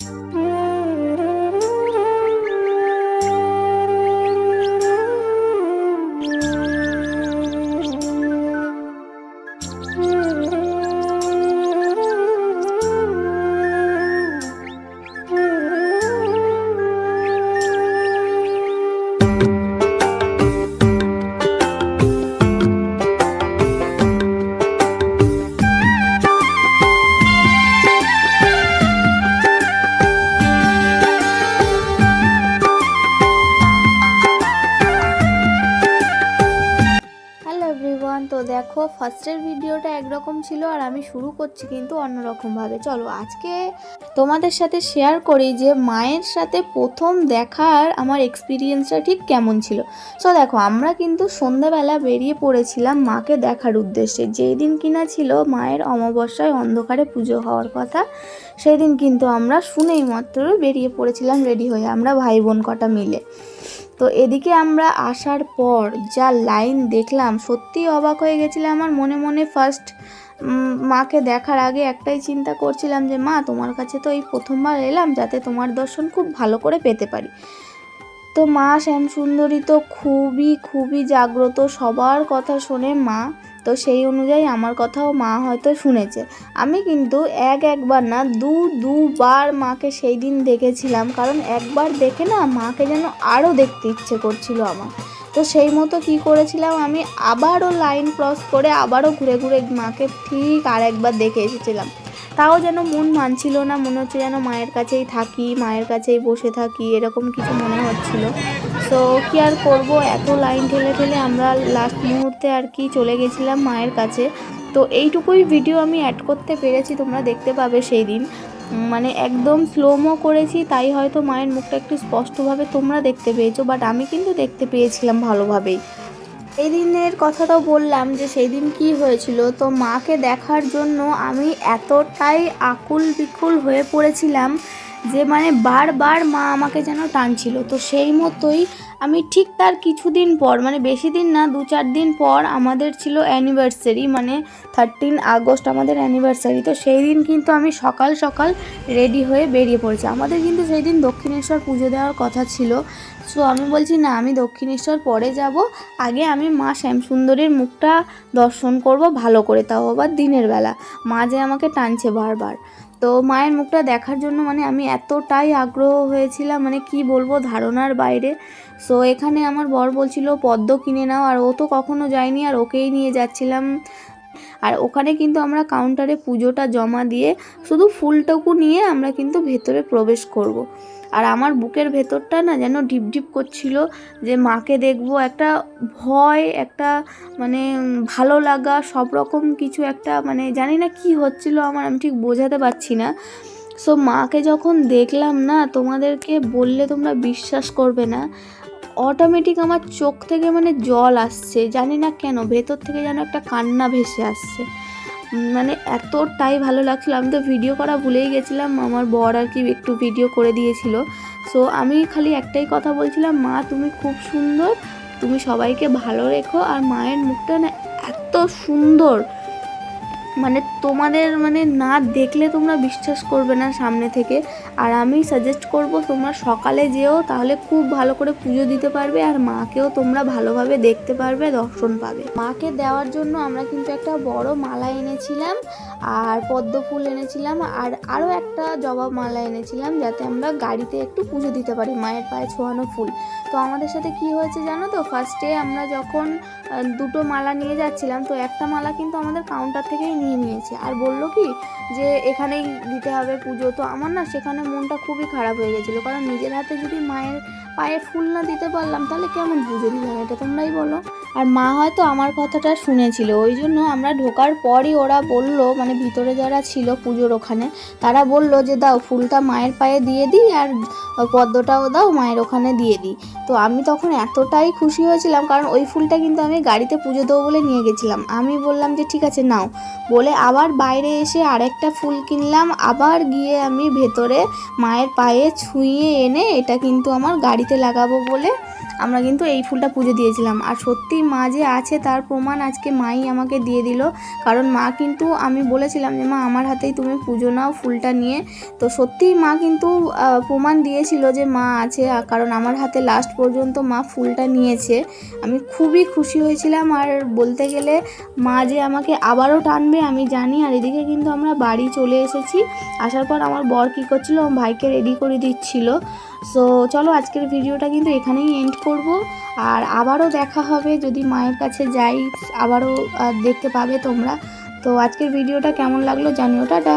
Mm-hmm. ফার্স্টের ভিডিওটা একরকম ছিল আর আমি শুরু করছি কিন্তু অন্যরকমভাবে। চলো, আজকে তোমাদের সাথে শেয়ার করি যে মায়ের সাথে প্রথম দেখার আমার এক্সপিরিয়েন্সটা ঠিক কেমন ছিল। সো দেখো, আমরা কিন্তু সন্ধ্যাবেলা বেরিয়ে পড়েছিলাম মাকে দেখার উদ্দেশ্যে। যেই দিন কিনা ছিল মায়ের অমাবস্যায় অন্ধকারে পুজো হওয়ার কথা, সেই দিন কিন্তু আমরা শুনেই মাত্র বেরিয়ে পড়েছিলাম রেডি হয়ে, আমরা ভাই বোন কটা মিলে। তো এদিকে আমরা আসার পর যা লাইন দেখলাম সত্যি অবাক হয়ে গেছিলাম আমার মনে মনে ফার্স্ট মাকে দেখার আগে একটাই চিন্তা করছিলাম যে, মা, তোমার কাছে তো এই প্রথমবার এলাম, যাতে তোমার দর্শন খুব ভালো করে পেতে পারি। তো মা শ্যাম সুন্দরী তো খুবই খুবই জাগ্রত। সবার কথা শোনে মা, তো সেই অনুযায়ী আমার কথাও মা হয়তো শুনেছে। আমি কিন্তু এক একবার না, দু, দুবার মাকে সেই দিন দেখেছিলাম। কারণ একবার দেখে না মাকে যেন আরও দেখতে ইচ্ছে করছিল আমার। তো সেই মতো কি করেছিলাম আমি, আবারও লাইন ক্রস করে আবারও ঘুরে ঘুরে মাকে ঠিক আর একবার দেখে এসেছিলাম। তাও যেন মন মানছিল না, মনে হচ্ছে যেন মায়ের কাছেই থাকি, মায়ের কাছেই বসে থাকি, এরকম কিছু মনে হচ্ছিল। সো কি আর করব? এত লাইন ঠেলে ঠেলে আমরা লাস্ট মুহূর্তে আর কি চলে গেছিলাম মায়ের কাছে। তো এইটুকুই ভিডিও আমি অ্যাড করতে পেরেছি, তোমরা দেখতে পাবে সেই দিন মানে একদম স্লোমো করেছি, তাই হয়তো মায়ের মুখটা একটু স্পষ্টভাবে তোমরা দেখতে পেয়েছ বাট আমি কিন্তু দেখতে পেয়েছিলাম ভালোভাবেই। এই দিনের তো বললাম যে সেই দিন কী হয়েছিল, তো মাকে দেখার জন্য আমি এতটাই আকুল বিকুল হয়ে পড়েছিলাম যে মানে বারবার মা আমাকে যেন টানছিল। তো সেই মতোই আমি ঠিক তার কিছুদিন পর মানে বেশি দিন না, দু চার দিন পর আমাদের ছিল অ্যানিভার্সারি মানে থার্টিন আগস্ট আমাদের অ্যানিভার্সারি তো সেই দিন কিন্তু আমি সকাল সকাল রেডি হয়ে বেরিয়ে পড়েছি। আমাদের কিন্তু সেই দিন দক্ষিণেশ্বর পুজো দেওয়ার কথা ছিল। সো আমি বলছি, না, আমি দক্ষিণেশ্বর পরে যাব। আগে আমি মা শ্যামসুন্দরীর মুখটা দর্শন করব ভালো করে, তাও আবার দিনের বেলা। মা যে আমাকে টানছে বারবার। তো মায়ের মুখটা দেখার জন্য মানে আমি এতটাই আগ্রহ হয়েছিলাম মানে কি বলব ধারণার বাইরে। সো এখানে আমার বর বলছিল, পদ্ম কিনে নাও। আর ও তো কখনো যায়নি, আর ওকেই নিয়ে যাচ্ছিলাম। আর ওখানে কিন্তু আমরা কাউন্টারে পুজোটা জমা দিয়ে শুধু ফুলটুকু নিয়ে আমরা কিন্তু ভেতরে প্রবেশ করব। আর আমার বুকের ভেতরটা না যেন ঢিপ ঢিপ করছিল যে মাকে দেখব একটা ভয়, একটা মানে ভালো লাগা সব রকম কিছু একটা মানে জানি না কি হচ্ছিল আমার, আমি ঠিক বোঝাতে পারছি না। সো মাকে যখন দেখলাম না, তোমাদেরকে বললে তোমরা বিশ্বাস করবে না অটোমেটিক আমার চোখ থেকে মানে জল আসছে, জানি না কেন, ভেতর থেকে যেন একটা কান্না ভেসে আসছে। মানে এতটাই ভালো লাগছিল, আমি তো ভিডিও করা ভুলেই গেছিলাম, আমার বর আর কি একটু ভিডিও করে দিয়েছিল। সো আমি খালি একটাই কথা বলছিলাম, মা, তুমি খুব সুন্দর, তুমি সবাইকে ভালো রেখো, আর মায়ের মুখটা না এত সুন্দর মানে তোমাদের মানে না দেখলে তোমরা বিশ্বাস করবে না সামনে থেকে। আর আমি সাজেস্ট করব তোমরা সকালে যেও, তাহলে খুব ভালো করে পুজো দিতে পারবে আর মাকেও তোমরা ভালোভাবে দেখতে পারবে, দর্শন পাবে। মাকে দেওয়ার জন্য আমরা কিন্তু একটা বড় মালা এনেছিলাম আর পদ্ম ফুল এনেছিলাম আর আরও একটা জবা মালা এনেছিলাম যাতে আমরা গাড়িতে একটু পুজো দিতে পারি, মায়ের পায়ে ছোঁয়ানো ফুল। তো আমাদের সাথে কি হয়েছে জানো তো? ফার্স্টে আমরা যখন দুটো মালা নিয়ে যাচ্ছিলাম, তো একটা মালা কিন্তু আমাদের কাউন্টার থেকেই নিয়ে নিয়েছে। আর বলল কি যে এখানেই দিতে হবে পুজো। তো আমার না সেখানে মনটা খুবই খারাপ হয়ে গেছিল। কারণ নিজের হাতে যদি মায়ের পায়ে ফুল না দিতে পারলাম, তাহলে কেমন পুজো দিলাম এটা তোমরাই বলো? আর মা হয়তো আমার কথাটা শুনেছিল, ওই জন্য আমরা ঢোকার পরই ওরা বলল মানে ভিতরে যারা ছিল পুজোর ওখানে, তারা বলল যে, দাও, ফুলটা মায়ের পায়ে দিয়ে দিই আর পদ্মটাও দাও, মায়ের ওখানে দিয়ে দিই। তো আমি তখন এতটাই খুশি হয়েছিলাম, কারণ ওই ফুলটা কিন্তু আমি গাড়িতে পুজো দেবো বলে নিয়ে গেছিলাম। আমি বললাম যে, ঠিক আছে, নাও। বলে আবার বাইরে এসে আরেকটা ফুল কিনলাম, আবার গিয়ে আমি ভেতরে মায়ের পায়ে ছুঁয়ে এনে এটা কিন্তু আমার গাড়িতে লাগাবো বলে আমরা কিন্তু এই ফুলটা পুজো দিয়েছিলাম। আর সত্যি মা যে আছে, তার প্রমাণ আজকে মাই আমাকে দিয়ে দিল। কারণ মা কিন্তু, আমি বলেছিলাম যে, মা, আমার হাতেই তুমি পুজো নাও ফুলটা নিয়ে। তো সত্যিই মা কিন্তু প্রমাণ দিয়েছিল যে মা আছে। কারণ আমার হাতে লাস্ট পর্যন্ত মা ফুলটা নিয়েছে। আমি খুবই খুশি হয়েছিলাম। আর বলতে গেলে, মা যে আমাকে আবারও টানবে, আমি জানি। আর এদিকে কিন্তু আমরা বাড়ি চলে এসেছি। আসার পর আমার বর কী করছিল ভাইকে রেডি করে দিচ্ছিল। সো চলো আজকের ভিডিওটা কিন্তু এখানেই এন্ড করব। আর আবারও দেখা হবে যদি মায়ের কাছে যাই, আবারও দেখতে পাবে তোমরা। তো আজকের ভিডিওটা কেমন লাগল জানিও, টাটা।